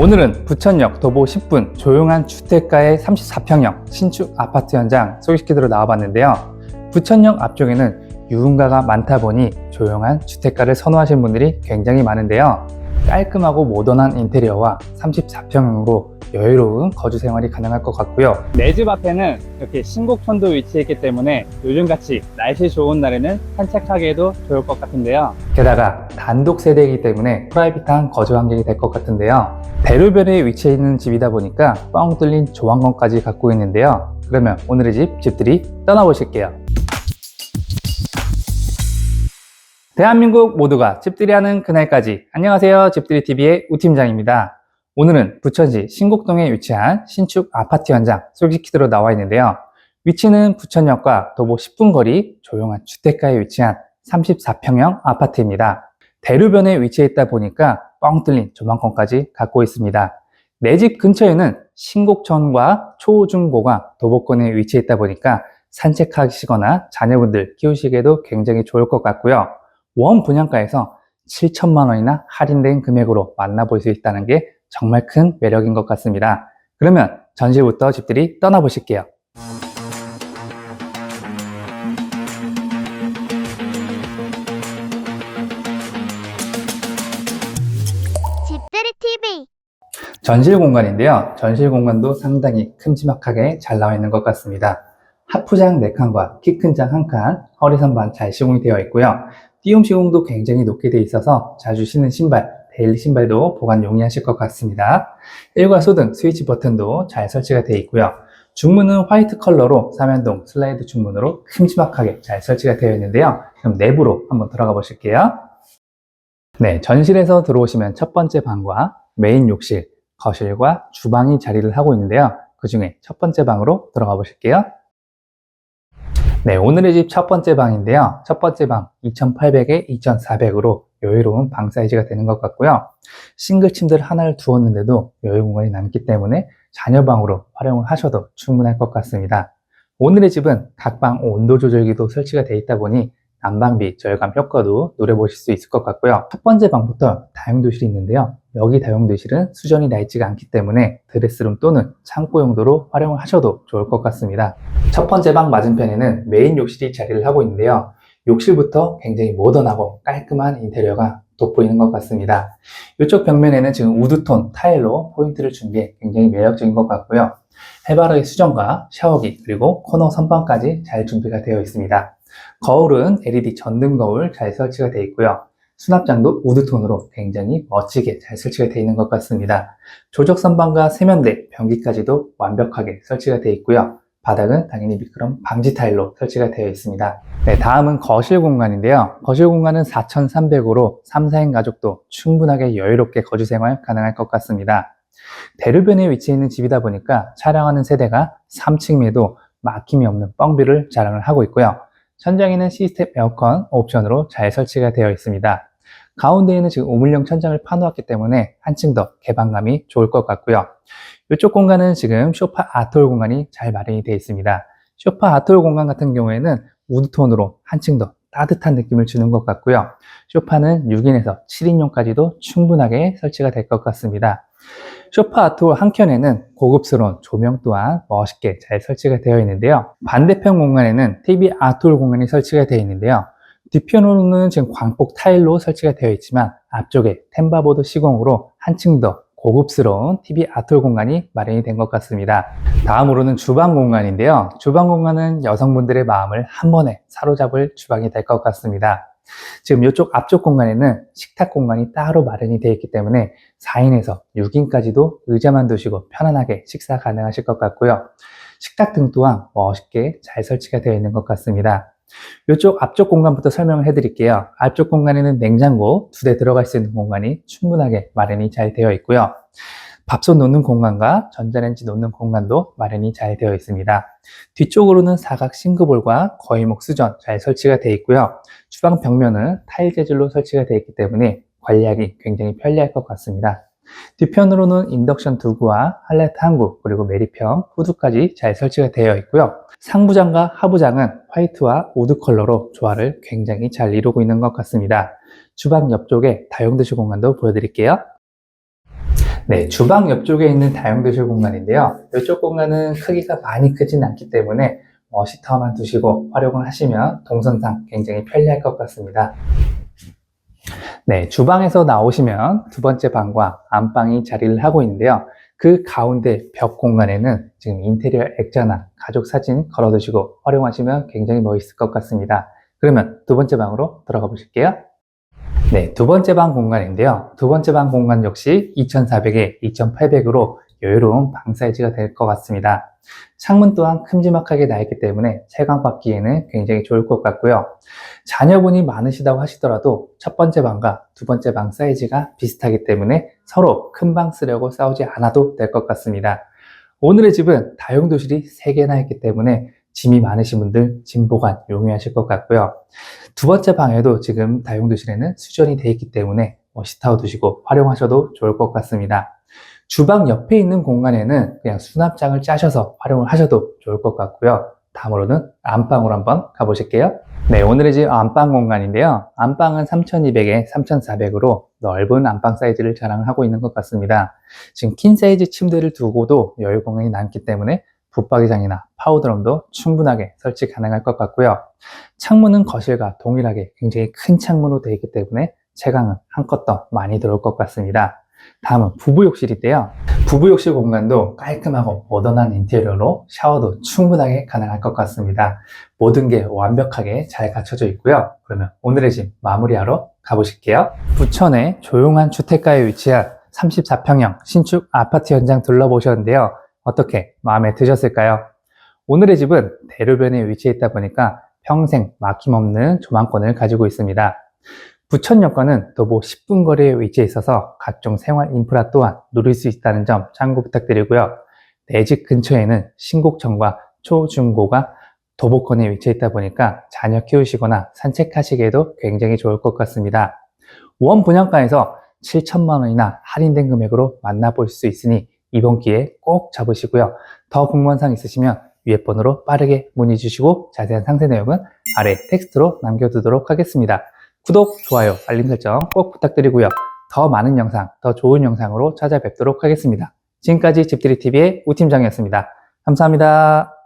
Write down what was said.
오늘은 부천역 도보 10분 조용한 주택가의 34평형 신축 아파트 현장 소개시키도록 나와봤는데요. 부천역 앞쪽에는 유흥가가 많다 보니 조용한 주택가를 선호하시는 분들이 굉장히 많은데요. 깔끔하고 모던한 인테리어와 34평형으로 여유로운 거주 생활이 가능할 것 같고요. 내 집 앞에는 이렇게 신곡천도 위치해 있기 때문에 요즘같이 날씨 좋은 날에는 산책하기에도 좋을 것 같은데요. 게다가 단독 세대이기 때문에 프라이빗한 거주 환경이 될 것 같은데요. 대로변에 위치해 있는 집이다 보니까 뻥 뚫린 조항건까지 갖고 있는데요. 그러면 오늘의 집, 집들이 떠나보실게요. 대한민국 모두가 집들이 하는 그날까지 안녕하세요 집들이TV의 우 팀장입니다 오늘은 부천시 신곡동에 위치한 신축 아파트 현장 소개시키도록 나와 있는데요. 위치는 부천역과 도보 10분 거리 조용한 주택가에 위치한 34평형 아파트입니다. 대로변에 위치해 있다 보니까 뻥 뚫린 조망권까지 갖고 있습니다. 내 집 근처에는 신곡천과 초중고가 도보권에 위치해 있다 보니까 산책하시거나 자녀분들 키우시기에도 굉장히 좋을 것 같고요. 원 분양가에서 7천만 원이나 할인된 금액으로 만나볼 수 있다는 게 정말 큰 매력인 것 같습니다. 그러면 전시부터 집들이 떠나보실게요. 집들이 TV 전실 공간인데요. 전실 공간도 상당히 큼지막하게 잘 나와 있는 것 같습니다. 하프장 4칸과 키 큰 장 1칸, 허리선반 잘 시공이 되어 있고요. 띄움 시공도 굉장히 높게 되어 있어서 자주 신는 신발, 데일리 신발도 보관 용이하실 것 같습니다. 일과 소등 스위치 버튼도 잘 설치가 되어 있고요. 중문은 화이트 컬러로 삼연동 슬라이드 중문으로 큼지막하게 잘 설치가 되어 있는데요. 그럼 내부로 한번 들어가 보실게요. 네, 전실에서 들어오시면 첫 번째 방과 메인 욕실, 거실과 주방이 자리를 하고 있는데요. 그 중에 첫 번째 방으로 들어가 보실게요. 네, 오늘의 집 첫 번째 방인데요. 첫 번째 방 2800에 2400으로 여유로운 방 사이즈가 되는 것 같고요. 싱글 침대를 하나를 두었는데도 여유 공간이 남기 때문에 자녀 방으로 활용을 하셔도 충분할 것 같습니다. 오늘의 집은 각방 온도 조절기도 설치가 되어 있다 보니 난방비 절감 효과도 노려보실 수 있을 것 같고요. 첫 번째 방부터 다용도실이 있는데요. 여기 다용도실은 수전이 나 있지가 않기 때문에 드레스룸 또는 창고 용도로 활용을 하셔도 좋을 것 같습니다. 첫 번째 방 맞은편에는 메인 욕실이 자리를 하고 있는데요. 욕실부터 굉장히 모던하고 깔끔한 인테리어가 돋보이는 것 같습니다. 이쪽 벽면에는 지금 우드톤 타일로 포인트를 준게 굉장히 매력적인 것 같고요. 해바라기 수전과 샤워기 그리고 코너 선반까지 잘 준비가 되어 있습니다. 거울은 LED 전등 거울 잘 설치가 되어 있고요. 수납장도 우드톤으로 굉장히 멋지게 잘 설치가 되어 있는 것 같습니다. 조적 선반과 세면대, 변기까지도 완벽하게 설치가 되어 있고요. 바닥은 당연히 미끄럼 방지 타일로 설치가 되어 있습니다. 네, 다음은 거실 공간인데요. 거실 공간은 4,300으로 3, 4인 가족도 충분하게 여유롭게 거주 생활 가능할 것 같습니다. 대로변에 위치해 있는 집이다 보니까 촬영하는 세대가 3층임에도 막힘이 없는 뻥뷰를 자랑을 하고 있고요. 천장에는 시스템 에어컨 옵션으로 잘 설치가 되어 있습니다. 가운데에는 지금 우물형 천장을 파놓았기 때문에 한층 더 개방감이 좋을 것 같고요. 이쪽 공간은 지금 쇼파 아트홀 공간이 잘 마련이 되어 있습니다. 쇼파 아트홀 공간 같은 경우에는 우드톤으로 한층 더 따뜻한 느낌을 주는 것 같고요. 쇼파는 6인에서 7인용까지도 충분하게 설치가 될 것 같습니다. 쇼파 아트홀 한켠에는 고급스러운 조명 또한 멋있게 잘 설치가 되어 있는데요. 반대편 공간에는 TV 아트홀 공간이 설치가 되어 있는데요. 뒤편으로는 지금 광폭 타일로 설치가 되어 있지만 앞쪽에 템바보드 시공으로 한층 더 고급스러운 TV 아트홀 공간이 마련이 된 것 같습니다. 다음으로는 주방 공간인데요. 주방 공간은 여성분들의 마음을 한 번에 사로잡을 주방이 될 것 같습니다. 지금 이쪽 앞쪽 공간에는 식탁 공간이 따로 마련이 되어 있기 때문에 4인에서 6인까지도 의자만 두시고 편안하게 식사 가능하실 것 같고요. 식탁 등 또한 멋있게 잘 설치가 되어 있는 것 같습니다. 이쪽 앞쪽 공간부터 설명을 해드릴게요. 앞쪽 공간에는 냉장고 두 대 들어갈 수 있는 공간이 충분하게 마련이 잘 되어 있고요. 밥솥 놓는 공간과 전자레인지 놓는 공간도 마련이 잘 되어 있습니다. 뒤쪽으로는 사각 싱크볼과 거의목 수전 잘 설치가 되어 있고요. 주방 벽면은 타일 재질로 설치가 되어 있기 때문에 관리하기 굉장히 편리할 것 같습니다. 뒤편으로는 인덕션 두구와 할레트 한구 그리고 메리평 후드까지 잘 설치가 되어 있고요. 상부장과 하부장은 화이트와 우드 컬러로 조화를 굉장히 잘 이루고 있는 것 같습니다. 주방 옆쪽에 다용도실 공간도 보여드릴게요. 네, 주방 옆쪽에 있는 다용도실 공간인데요. 이쪽 공간은 크기가 많이 크진 않기 때문에 머시타워만 두시고 활용을 하시면 동선상 굉장히 편리할 것 같습니다. 네, 주방에서 나오시면 두 번째 방과 안방이 자리를 하고 있는데요. 그 가운데 벽 공간에는 지금 인테리어 액자나 가족 사진 걸어두시고 활용하시면 굉장히 멋있을 것 같습니다. 그러면 두 번째 방으로 들어가 보실게요. 네, 두 번째 방 공간인데요. 두 번째 방 공간 역시 2400에 2800으로 여유로운 방 사이즈가 될 것 같습니다. 창문 또한 큼지막하게 나 있기 때문에 채광 받기에는 굉장히 좋을 것 같고요. 자녀분이 많으시다고 하시더라도 첫 번째 방과 두 번째 방 사이즈가 비슷하기 때문에 서로 큰 방 쓰려고 싸우지 않아도 될 것 같습니다. 오늘의 집은 다용도실이 3개나 있기 때문에 짐이 많으신 분들 짐 보관 용이하실 것 같고요. 두 번째 방에도 지금 다용도실에는 수전이 되어 있기 때문에 머시타워 두시고 활용하셔도 좋을 것 같습니다. 주방 옆에 있는 공간에는 그냥 수납장을 짜셔서 활용을 하셔도 좋을 것 같고요. 다음으로는 안방으로 한번 가보실게요. 네, 오늘의 집 안방 공간인데요. 안방은 3200에 3400으로 넓은 안방 사이즈를 자랑하고 있는 것 같습니다. 지금 퀸 사이즈 침대를 두고도 여유 공간이 남기 때문에 붙박이장이나 파우더룸도 충분하게 설치 가능할 것 같고요. 창문은 거실과 동일하게 굉장히 큰 창문으로 되어 있기 때문에 채광은 한껏 더 많이 들어올 것 같습니다. 다음은 부부 욕실인데요. 부부 욕실 공간도 깔끔하고 모던한 인테리어로 샤워도 충분하게 가능할 것 같습니다. 모든 게 완벽하게 잘 갖춰져 있고요. 그러면 오늘의 집 마무리하러 가보실게요. 부천의 조용한 주택가에 위치한 34평형 신축 아파트 현장 둘러보셨는데요. 어떻게 마음에 드셨을까요? 오늘의 집은 대로변에 위치해 있다 보니까 평생 막힘없는 조망권을 가지고 있습니다. 부천역과는 도보 10분 거리에 위치해 있어서 각종 생활 인프라 또한 누릴 수 있다는 점 참고 부탁드리고요. 내 집 근처에는 신곡천과 초중고가 도보권에 위치해 있다 보니까 자녀 키우시거나 산책하시기에도 굉장히 좋을 것 같습니다. 원 분양가에서 7천만 원이나 할인된 금액으로 만나볼 수 있으니 이번 기회에 꼭 잡으시고요. 더 궁금한 사항 있으시면 위에 번호로 빠르게 문의 주시고 자세한 상세 내용은 아래 텍스트로 남겨두도록 하겠습니다. 구독, 좋아요, 알림 설정 꼭 부탁드리고요. 더 많은 영상, 더 좋은 영상으로 찾아뵙도록 하겠습니다. 지금까지 집들이TV의 우팀장이었습니다. 감사합니다.